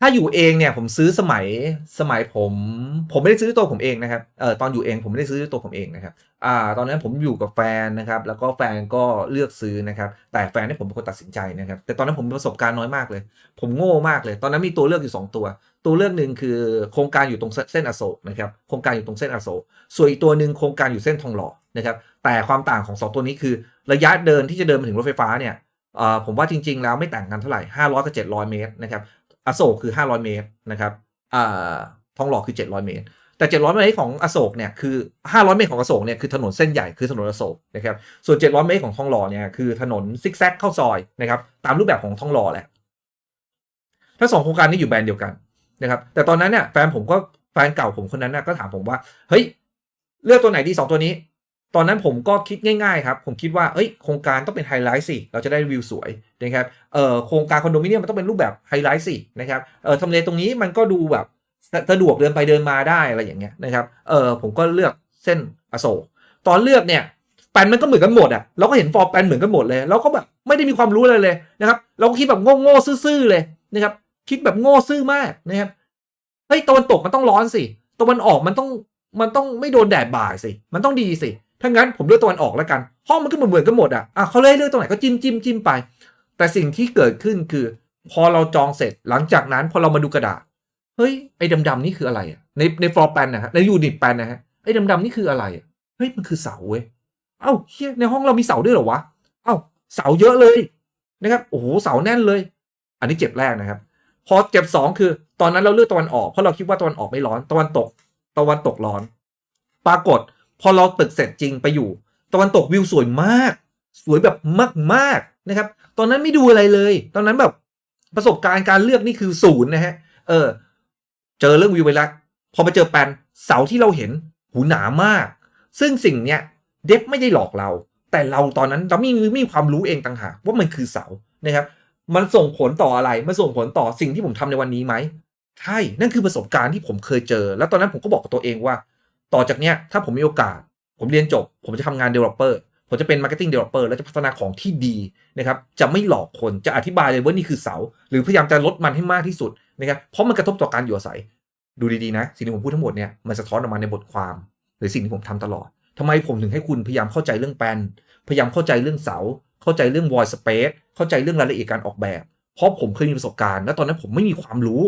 ถ้าอยู่เองเนี่ยผมซื้อสมัยสมัยผม ผมไม่ได้ซื้อด้วยตัวผมเองนะครับเออตอนอยู่เองผมไม่ได้ซื้อด้วยตัวผมเองนะครับอ่าตอนนั้นผมอยู่กับแฟนนะครับ แล้วก็แฟนก็เลือกซื้อนะครับ แต่แฟนนี่ผมเป็นคนตัดสินใจนะครับ แต่ตอนนั้นผมมีประสบการณ์น้อยมากเลย ผมโง่มากเลย ตอนนั้นมีตัวเลือกอยู่ 2 ตัว ตัวเลือกหนึ่งคือโครงการอยู่ตรงเส้นอโศกนะครับโครงการอยู่ตรงเส้นอโศกส่วนอีกตัวหนึ่งโครงการอยู่เส้นทองหล่อนะครับ แต่ความต่างของ 2 ตัวนี้คือ ระยะเดินที่จะเดินมาถึงรถไฟฟ้าเนี่ยเอ่อผมว่าจริง ๆ แล้วไม่ต่างกันเท่าไหร่ 500 กับ 700 เมตรนะครับ อโศกคือ 500 เมตรนะครับอ่าทองหล่อคือ 700 เมตร แต่ 700 เมตรของอโศกเนี่ยคือ 500 เมตรของอโศกเนี่ยคือถนนเส้นใหญ่คือถนนอโศกนะครับส่วน 700 เมตรของทองหล่อเนี่ยคือถนนซิกแซกเข้าซอยนะครับตามรูปแบบของทองหล่อแหละทั้งสองโครงการนี้อยู่แบรนด์เดียวกันนะครับแต่ตอนนั้นเนี่ยแฟนผมก็แฟนเก่าผมคนนั้นน่ะก็ถามผมว่าเฮ้ยเลือกตัวไหนดีสองตัวนี้ ตอนนั้นผมก็คิดง่ายๆครับ ผมคิดว่าเอ้ยโครงการต้องเป็นไฮไลท์สิ เราจะได้วิวสวยนะครับเอ่อโครงการคอนโดมิเนียมมันต้องเป็นรูปแบบไฮไลท์สินะครับเอ่อทำเลตรงนี้มันก็ดูแบบสะดวกเดินไปเดินมาได้อะไรอย่างเงี้ยนะครับเอ่อผมก็เลือกเส้นอโศกตอนเลือกเนี่ยแปลนมันก็เหมือนกันหมดอะเราก็เห็นฟอร์แปลนเหมือนกันหมดเลยเราก็แบบไม่ได้มีความรู้อะไรเลยนะครับเราก็คิดแบบโง่ๆซื่อๆเลยนะครับคิดแบบโง่ซื่อมากนะครับเฮ้ยตะวันตกมันต้องร้อนสิตะวันออกมันต้องมันต้องไม่โดนแดดบ่ายสิ มันต้องดีสิ ถ้างั้นผมเลือกตะวันออกแล้วกัน ห้องมันก็เหมือนเหมือนกันหมดอะอะเขาเลยเลือกตรงไหนก็จิ้มจิ้มจิ้มไป แต่สิ่งที่เกิดขึ้นคือ พอเราจองเสร็จหลังจากนั้นพอเรามาดูกระดาษเฮ้ยไอ้ดำๆนี่คืออะไรอะในในฟลอร์แปนนะฮะในยูนิตแปนนะฮะไอ้ดำๆนี่คืออะไรอะเฮ้ยมันคือเสาเว้ยเอ้าเฮียในห้องเรามีเสาด้วยเหรอวะเอ้าเสาเยอะเลยนะครับโอ้โหเสาแน่นเลย อันนี้เจ็บแรกนะครับ พอเจ็บสองคือ ตอนนั้นเราเลือกตะวันออกเพราะเราคิดว่าตะวันออกไม่ร้อน ตะวันตก ตะวันตกร้อน ปรากฏ พอเราตึกเสร็จจริงไปอยู่ ตะวันตกวิวสวยมาก สวยแบบมากๆนะครับ ตอนนั้นไม่ดูอะไรเลย ตอนนั้นแบบประสบการณ์การเลือกนี่คือศูนย์นะฮะ เออ เจอเรื่องวิวไปแล้วพอมาเจอแปลนเสาที่เราเห็นหูหนามาก ซึ่งสิ่งเนี้ยเด็บไม่ได้หลอกเรา แต่เราตอนนั้นเราไม่ไม่มีความรู้เองต่างหากว่ามันคือเสานะครับ มันส่งผลต่ออะไร มันส่งผลต่อสิ่งที่ผมทำในวันนี้ไหมใช่ นั่นคือประสบการณ์ที่ผมเคยเจอ แล้วตอนนั้นผมก็บอกกับตัวเองว่า ต่อจากเนี้ยถ้าผมมีโอกาส ผมเรียนจบ ผมจะทำงาน developer ผมจะเป็น marketing developer แล้วจะพัฒนาของที่ดีนะครับจะไม่หลอกคนจะอธิบายเลยว่านี่คือเสา หรือพยายามจะลดมันให้มากที่สุดนะครับเพราะมันกระทบต่อการอยู่อาศัย ดูดีๆนะ สิ่งที่ผมพูดทั้งหมดเนี่ยมันสะท้อนออกมาในบทความ หรือสิ่งที่ผมทำตลอดทำไมผมถึงให้คุณพยายามเข้าใจเรื่องแปลนพยายามเข้าใจเรื่องเสา เข้าใจเรื่อง void space เข้าใจเรื่องรายละเอียดการออกแบบ เพราะผมเคยมีประสบการณ์ แล้วตอนนั้นผมไม่มีความรู้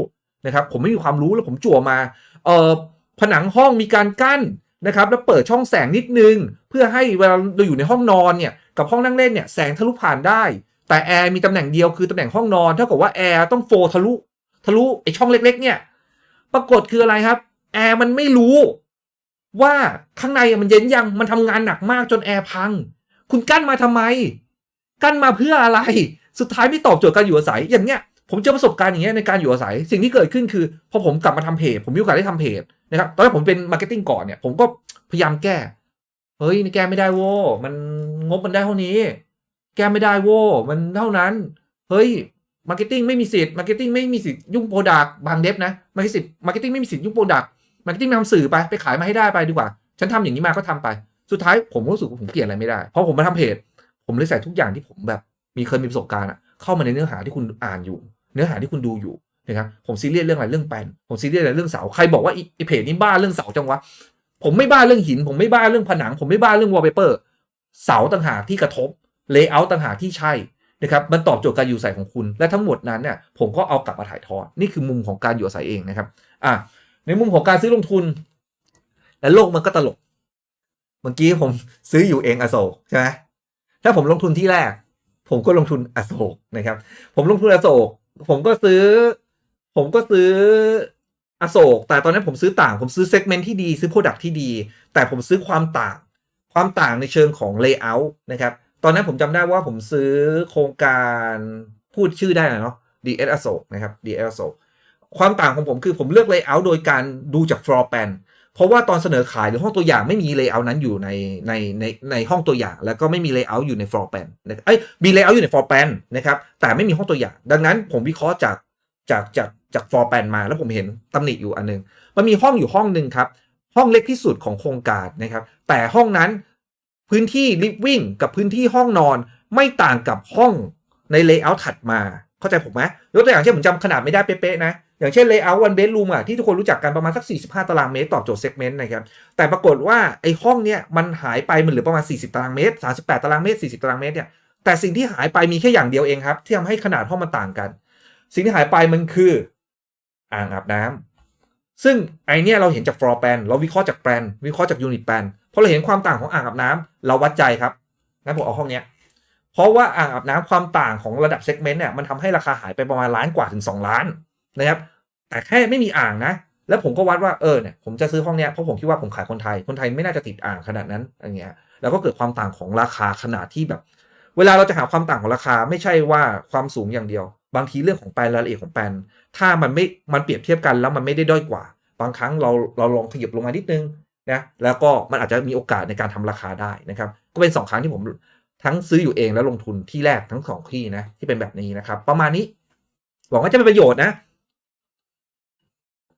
นะครับผมไม่มีความรู้แล้วผมจั่วมาเออ ผนังห้องมีการกั้นนะครับแล้วเปิดช่องแสงนิดนึง เพื่อให้เวลาเราอยู่ในห้องนอนเนี่ยกับห้องนั่งเล่นเนี่ยแสงทะลุผ่านได้ แต่แอร์มีตำแหน่งเดียวคือตำแหน่งห้องนอนเท่ากับว่าแอร์ต้องโฟทะลุทะลุไอช่องเล็ก ๆ เนี่ย ปรากฏคืออะไรครับแอร์มันไม่รู้ ว่าข้างในมันเย็นยังมันทำงานหนักมากจนแอร์พัง คุณกั้นมาทำไม กั้นมาเพื่ออะไร สุดท้ายไม่ตอบโจทย์การอยู่อาศัยอย่างเนี้ยผมเจอประสบการณ์อย่างเงี้ยในการอยู่อาศัย สิ่งที่เกิดขึ้นคือพอผมกลับมาทำเพจผมมีโอกาสได้ทำเพจ นะครับตอนแรกผมเป็นมาร์เก็ตติ้งก่อนเนี่ยผมก็พยายามแก้ เฮ้ยนี่แก้ไม่ได้โว้มันงบมันได้เท่านี้ แก้ไม่ได้โว้มันเท่านั้น เฮ้ยมาร์เก็ตติ้งไม่มีสิทธิ์มาร์เก็ตติ้งไม่มีสิทธิ์ยุ่งโปรดักบางเดฟนะไม่มีสิทธิ์มาร์เก็ตติ้งไม่มีสิทธิ์ยุ่งโปรดักมาร์เก็ตติ้งทำสื่อไปไปขายมาให้ได้ไปดีกว่า ฉันทำอย่างนี้มาก็ทำไป สุดท้ายผมรู้สึกว่าผมเกลียดอะไรไม่ได้เพราะผมมาทำเพจ ผมเลยใส่ทุกอย่างที่ผมแบบ มีเคยมีประสบการณ์อะเข้ามาในเนื้อหาที่คุณอ่านอยู่ เนื้อหาที่คุณดูอยู่ นะครับผมซีเรียสเรื่องอะไรเรื่องแปนผมซีเรียสอะไรเรื่องเสาใครบอกว่าไอเพจนี้บ้าเรื่องเสาจังวะผมไม่บ้าเรื่องหิน ผมไม่บ้าเรื่องผนัง ผมไม่บ้าเรื่องวอลเปเปอร์เสาต่างหากที่กระทบเลเยอร์ต่างหากที่ใช่นะครับมันตอบโจทย์การอยู่อาศัยของคุณ และทั้งหมดนั้นเนี่ยผมก็เอากลับมาถ่ายทอดนี่คือมุมของการอยู่อาศัยเองนะครับอะในมุมของการซื้อลงทุน และโลกมันก็ตลก เมื่อกี้ผมซื้ออยู่เองอโศกใช่ไหมถ้าผมลงทุนที่แรก ผมก็ลงทุนอโศกนะครับ ผมลงทุนอโศกผมก็ซื้อ ผมก็ซื้ออโศก แต่ตอนนั้นผมซื้อต่าง ผมซื้อเซกเมนต์ที่ดี ซื้อโปรดักที่ดี แต่ผมซื้อความต่าง ความต่างในเชิงของเลเยอร์นะครับ ตอนนั้นผมจำได้ว่าผมซื้อโครงการพูดชื่อได้เนาะ DS อโศกนะครับ DS อโศกความต่างของผมคือผมเลือกเลเยอร์โดยการดูจาก floor plan เพราะว่าตอนเสนอขายหรือห้องตัวอย่างไม่มีเลเยอร์นั้นอยู่ในในในในห้องตัวอย่าง แล้วก็ไม่มีเลเยอร์อยู่ใน floor plan นะเอ้ยมีเลเยอร์อยู่ใน floor plan นะครับแต่ไม่มีห้องตัวอย่าง ดังนั้นผมวิเคราะห์จากจากจาก จาก floor plan มา แล้วผมเห็นตำหนิอยู่อันนึง มันมีห้องอยู่ห้องหนึ่งครับ ห้องเล็กที่สุดของโครงการนะครับ แต่ห้องนั้นพื้นที่ living กับพื้นที่ห้องนอนไม่ต่างกับห้องในเลเยอร์ถัดมา เข้าใจผมไหมยกตัวอย่างเช่นผมจำขนาดไม่ได้เป๊ะๆนะ อย่างเช่น layout one bedroom อะที่ทุกคนรู้จักกันประมาณสัก 45 ตารางเมตรตอบโจทย์ segment นะครับ แต่ปรากฏว่าไอ้ห้องเนี้ยมันหายไปมันเหลือประมาณ 40 ตารางเมตร 38 ตารางเมตร 40 ตารางเมตรเนี่ย แต่สิ่งที่หายไปมีแค่อย่างเดียวเองครับที่ทำให้ขนาดห้องมันต่างกัน สิ่งที่หายไปมันคือ อ่างอาบน้ำซึ่งไอเนี้ยเราเห็นจาก floor plan เราวิเคราะห์จากแปลนวิเคราะห์จาก unit plan พอเราเห็นความต่างของอ่างอาบน้ำเราวัดใจครับงั้นผมเอาห้องเนี้ยเพราะว่าอ่างอาบน้ำความต่างของระดับเซกเมนต์เนี่ยมันทำให้ราคาหายไปประมาณล้านกว่าถึง 2 ล้านนะครับแต่แค่ไม่มีอ่างนะ แล้วผมก็วัดว่าเออเนี่ยผมจะซื้อห้องเนี้ยเพราะผมคิดว่าผมขายคนไทยคนไทยไม่น่าจะติดอ่างขนาดนั้นอะไรเงี้ยแล้วก็เกิดความต่างของราคาขนาดที่แบบ เวลาเราจะหาความต่างของราคาไม่ใช่ว่าความสูงอย่างเดียว บางทีเรื่องของแปลนรายละเอียดของแปลนถ้ามันไม่มันเปรียบเทียบกันแล้วมันไม่ได้ด้อยกว่า บางครั้งเราเราลองขยับลงมานิดนึงนะแล้วก็มันอาจจะมีโอกาสในการทำราคาได้นะครับ ก็เป็นสองครั้งที่ผมทั้งซื้ออยู่เองและลงทุนที่แรกทั้งสองที่นะที่เป็นแบบนี้นะครับ ประมาณนี้หวังว่าจะเป็นประโยชน์นะ